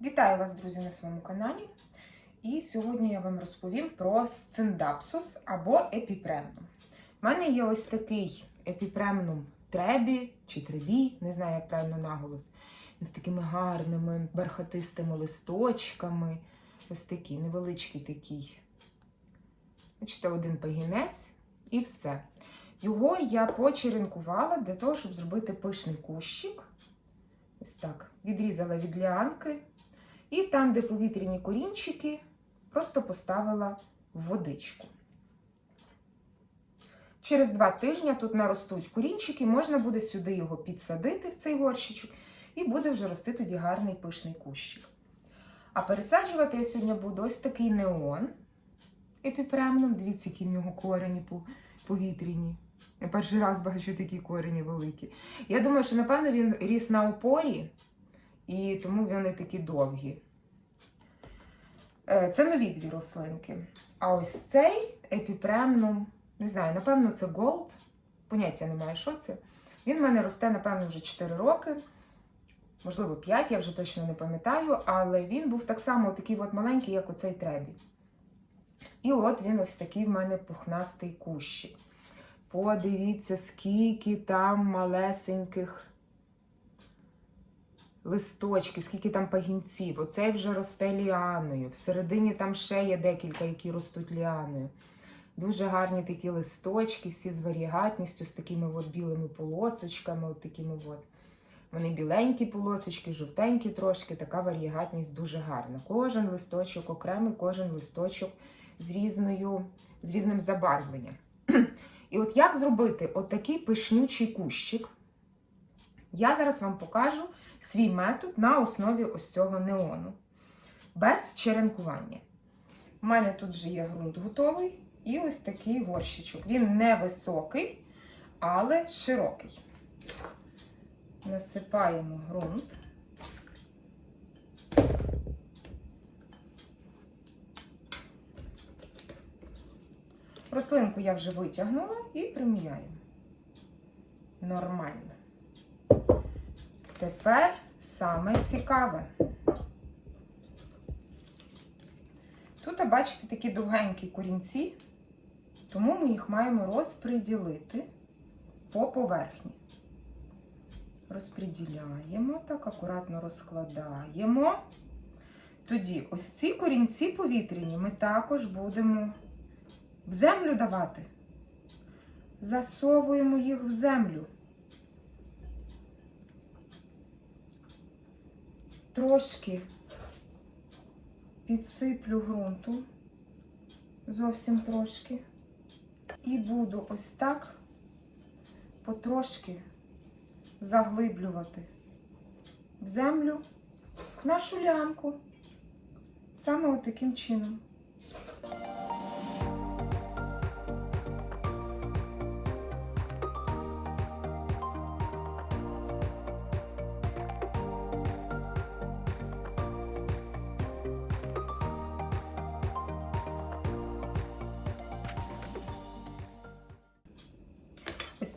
Вітаю вас, друзі, на своєму каналі. І сьогодні я вам розповім про сциндапсус або епіпремнум. У мене є ось такий епіпремнум требі чи требі, не знаю, як правильно наголос. Він з такими гарними бархатистими листочками. Ось такий невеличкий такий. Бачите, один пагінець і все. Його я почеренкувала для того, щоб зробити пишний кущик. Ось так. Відрізала від ліанки. І там, де повітряні корінчики, просто поставила водичку. Через два тижні тут наростуть корінчики, можна буде сюди його підсадити в цей горщичок, і буде вже рости тоді гарний пишний кущик. А пересаджувати я сьогодні буду ось такий неон епіпремном. Дивіться, які в нього корені повітряні. Я перший раз бачу такі корені великі. Я думаю, що, напевно, він ріс на опорі, і тому вони такі довгі. Е, Це нові дві рослинки. А ось цей епіпремнум, не знаю, напевно, це голд. Поняття немає, що це. Він в мене росте, напевно, вже 4 роки, можливо, 5, я вже точно не пам'ятаю, але він був так само такий от маленький, як оцей требі. І от він ось такий в мене пухнастий кущик. Подивіться, скільки там малесеньких листочків, скільки там пагінців. Оцей вже росте ліаною. Всередині там ще є декілька, які ростуть ліаною. Дуже гарні такі листочки, всі з варігатністю, з такими от білими полосочками. От такими от. Вони біленькі полосочки, жовтенькі трошки, така варігатність дуже гарна. Кожен листочок окремий, кожен листочок з, різною, з різним забарвленням. І от як зробити отакий пишнючий кущик, я зараз вам покажу свій метод на основі ось цього неону. Без черенкування. У мене тут вже є ґрунт готовий і ось такий горщичок. Він не високий, але широкий. Насипаємо ґрунт. Рослинку я вже витягнула і приміряємо. Нормально. Тепер саме цікаве. Тут, бачите, такі довгенькі корінці, тому ми їх маємо розподілити по поверхні. Розподіляємо, так, акуратно розкладаємо. Тоді ось ці корінці повітряні ми також будемо в землю давати. Засовуємо їх в землю. Трошки підсиплю ґрунту, зовсім трошки, і буду ось так потрошки заглиблювати в землю нашу лянку. Саме от таким чином.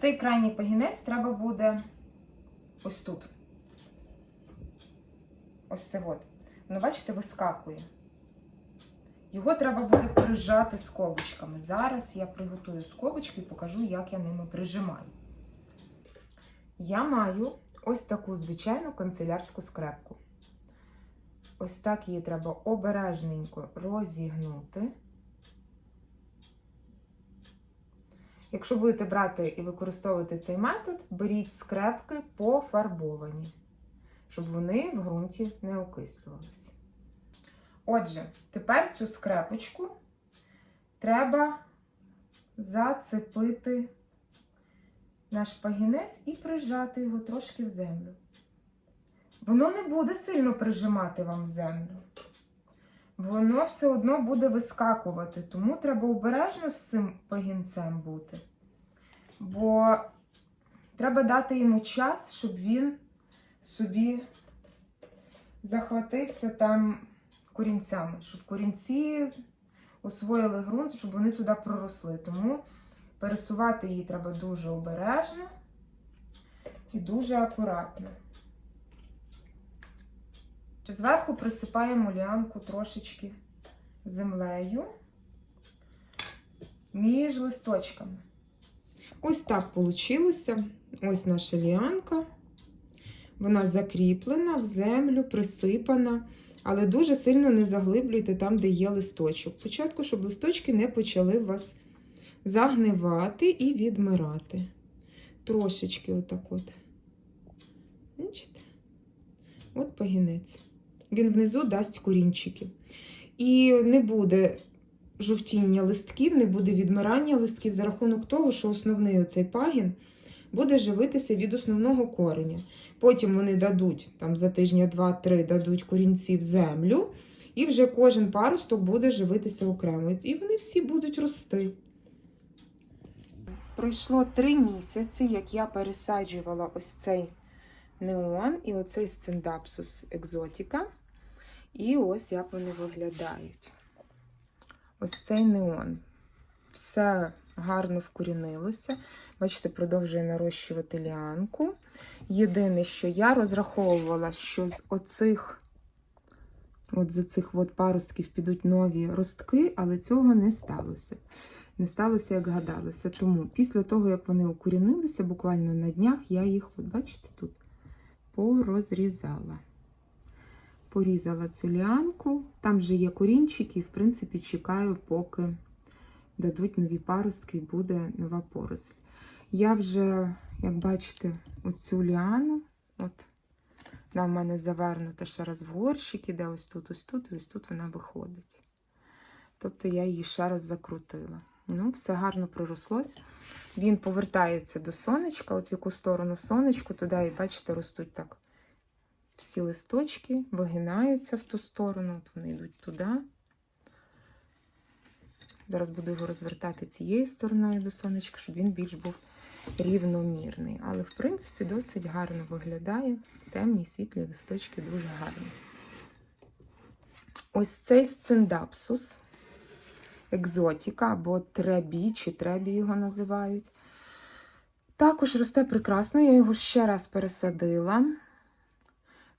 Цей крайній пагінець треба буде ось тут. Ось це от. Ну, бачите, вискакує. Його треба буде прижати скобочками. Зараз я приготую скобочки і покажу, як я ними прижимаю. Я маю ось таку звичайну канцелярську скрепку. Ось так її треба обережненько розігнути. Якщо будете брати і використовувати цей метод, беріть скрепки пофарбовані, щоб вони в ґрунті не окислювалися. Отже, тепер цю скрепочку треба зацепити наш пагінець і прижати його трошки в землю. Воно не буде сильно прижимати вам землю. Воно все одно буде вискакувати, тому треба обережно з цим пагінцем бути. Бо треба дати йому час, щоб він собі захватився там корінцями, щоб корінці освоїли ґрунт, щоб вони туди проросли. Тому пересувати її треба дуже обережно і дуже акуратно. Зверху присипаємо ліанку трошечки землею між листочками. Ось так вийшло. Ось наша ліанка. Вона закріплена в землю, присипана, але дуже сильно не заглиблюйте там, де є листочок. Спочатку, щоб листочки не почали вас загнивати і відмирати. Трошечки отак от. Бачите? От пагінець. Він внизу дасть корінчики. І не буде жовтіння листків, не буде відмирання листків за рахунок того, що основний оцей пагін буде живитися від основного кореня. Потім вони дадуть там за тижня два-три дадуть корінці в землю, і вже кожен паросток буде живитися окремо. І вони всі будуть рости. Пройшло три місяці, як я пересаджувала ось цей неон і оцей сциндапсус екзотіка. І ось як вони виглядають. Ось цей неон. Все гарно вкорінилося. Бачите, продовжує нарощувати ліанку. Єдине, що я розраховувала, що з оцих от з оцих от паростків підуть нові ростки, але цього не сталося. Не сталося, як гадалося. Тому після того, як вони укорінилися, буквально на днях я їх, от бачите, тут порозрізала. Порізала цю ліанку. Там вже є корінчики, і, в принципі, чекаю, поки дадуть нові паростки і буде нова поросль. Я вже, як бачите, оцю ліану, от, вона в мене завернута ще раз в горщик, іде ось тут, ось тут, і ось тут вона виходить. Тобто я її ще раз закрутила. Ну, все гарно пророслось. Він повертається до сонечка, от в яку сторону сонечку, туди, і бачите, ростуть так. Всі листочки вигинаються в ту сторону, от вони йдуть туди. Зараз буду його розвертати цією стороною до сонечка, щоб він більш був рівномірний. Але, в принципі, досить гарно виглядає. Темні світлі листочки дуже гарні. Ось цей сциндапсус, екзотіка або требі, чи требі його називають. Також росте прекрасно, я його ще раз пересадила.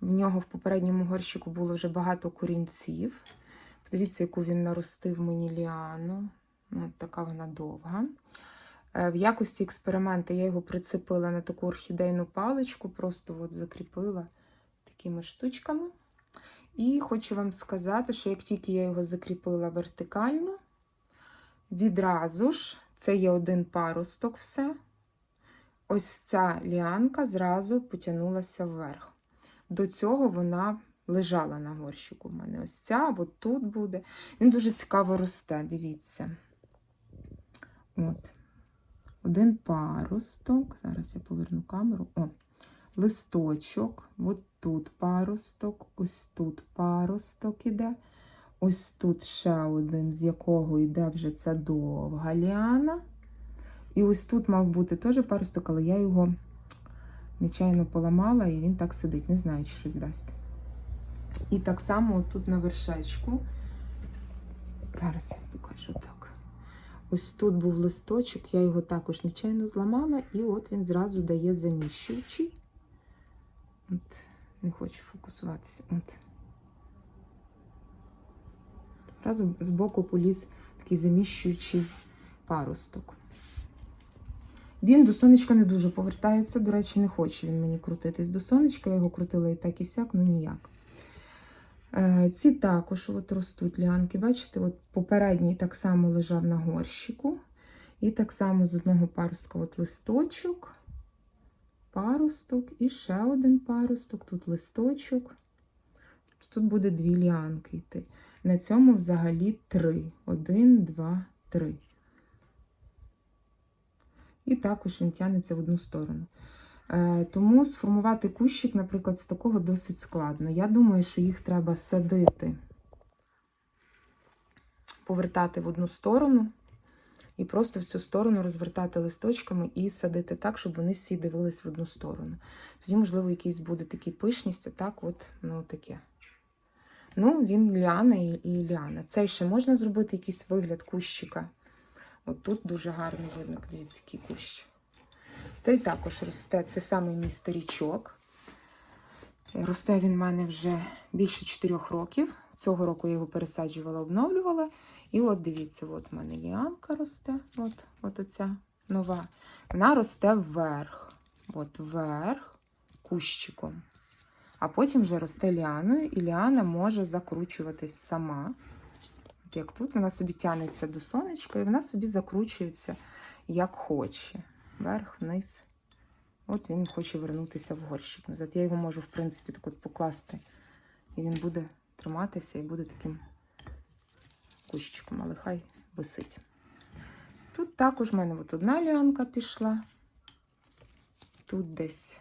В нього в попередньому горщику було вже багато корінців. Подивіться, яку він наростив мені ліану. От така вона довга. Е, В якості експерименту я його прицепила на таку орхідейну паличку, просто от закріпила такими штучками. І хочу вам сказати, що як тільки я його закріпила вертикально, відразу ж це є один паросток, все. Ось ця ліанка зразу потягнулася вверх. До цього вона лежала на горщику в мене. Ось ця, от тут буде. Він дуже цікаво росте, дивіться. От. Один паросток. Зараз я поверну камеру. О, листочок. От тут паросток, ось тут паросток іде. Ось тут ще один, з якого йде вже ця довга ліана. І ось тут мав бути теж паросток, але я його нечайно поламала, і він так сидить. Не знаю, чи щось дасть. І так само тут на вершечку. Зараз я покажу так. Ось тут був листочок, я його також нечайно зламала, і от він зразу дає заміщуючий. От, не хочу фокусуватися. От. Зразу з боку поліз такий заміщуючий паросток. Він до сонечка не дуже повертається. До речі, не хоче він мені крутитись до сонечка. Я його крутила і так і сяк, ну ніяк. Е, Ці також от ростуть лянки. Бачите, от попередній так само лежав на горщику. І так само з одного паростка от листочок, паросток і ще один паросток, тут листочок. Тут буде дві ліанки йти. На цьому взагалі три. Один, два, три. І також він тягнеться в одну сторону. Е, Тому сформувати кущик, наприклад, з такого досить складно. Я думаю, що їх треба садити, повертати в одну сторону і просто в цю сторону розвертати листочками і садити так, щоб вони всі дивились в одну сторону. Тоді, можливо, якийсь буде такий пишність, а так от, ну, таке. Ну, він ліана і, і ліана. Цей ще можна зробити якийсь вигляд кущика. От тут дуже гарно видно, подивіться, який кущ. Цей також росте, це саме мій старічок. Росте він в мене вже більше 4 років. Цього року я його пересаджувала, обновлювала. І от дивіться, от в мене ліанка росте. От, от оця нова. Вона росте вверх. От вверх кущиком. А потім вже росте ліаною, і ліана може закручуватись сама. Як тут вона собі тягнеться до сонечка, і вона собі закручується як хоче. Вверх, вниз. От він хоче вернутися в горщик назад. Я його можу, в принципі, так от покласти. І він буде триматися і буде таким кущиком, але хай висить. Тут також в мене от одна ліанка пішла. Тут десь.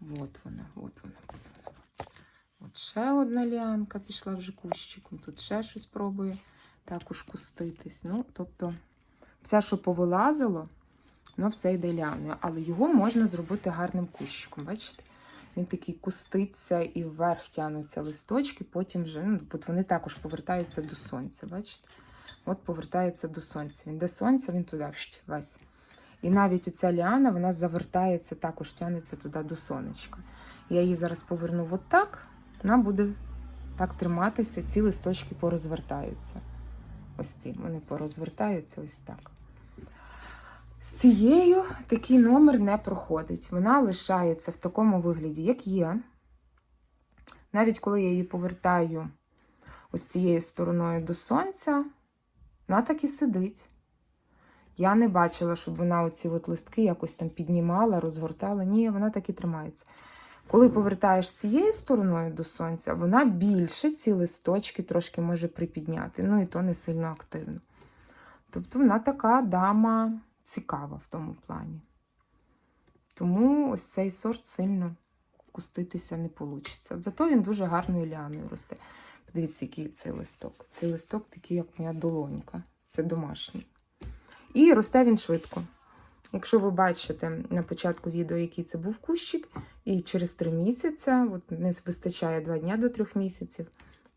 От вона, от вона, вона. От ще одна ліанка пішла вже кущиком. Тут ще щось пробує також куститись. Ну, тобто, все, що повилазило, воно все йде ліаною. Але його можна зробити гарним кущиком. Бачите? Він такий куститься і вверх тягнуться листочки, потім вже ну, от вони також повертаються до сонця. Бачите? От повертається до сонця. Він де сонця, він туди весь. І навіть оця ліана, вона завертається, також тягнеться туди до сонечка. Я її зараз поверну от так, вона буде так триматися, ці листочки порозвертаються. Ось ці, вони порозвертаються ось так. З цією такий номер не проходить. Вона лишається в такому вигляді, як є. Навіть коли я її повертаю ось цією стороною до сонця, вона так і сидить. Я не бачила, щоб вона оці от листки якось там піднімала, розгортала. Ні, вона так і тримається. Коли повертаєш цією стороною до сонця, вона більше ці листочки трошки може припідняти. Ну і то не сильно активно. Тобто вона така дама цікава в тому плані. Тому ось цей сорт сильно вкуститися не вийде. Зато він дуже гарною ліаною росте. Подивіться, який цей листок. Цей листок такий, як моя долонька. Це домашній. І росте він швидко. Якщо ви бачите на початку відео, який це був кущик, і через 3 місяці, от не вистачає 2 дня до 3 місяців,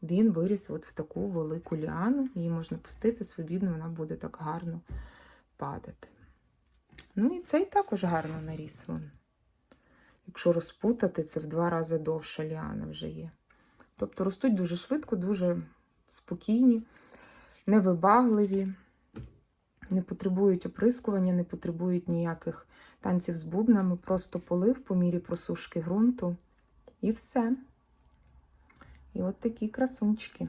він виріс от в таку велику ліану. Її можна пустити свобідно, вона буде так гарно падати. Ну і цей також гарно наріс. Вон. Якщо розпутати, це в два рази довша ліана вже є. Тобто ростуть дуже швидко, дуже спокійні, невибагливі, не потребують оприскування, не потребують ніяких танців з бубнами, просто полив по мірі просушки ґрунту і все. І от такі красунчики.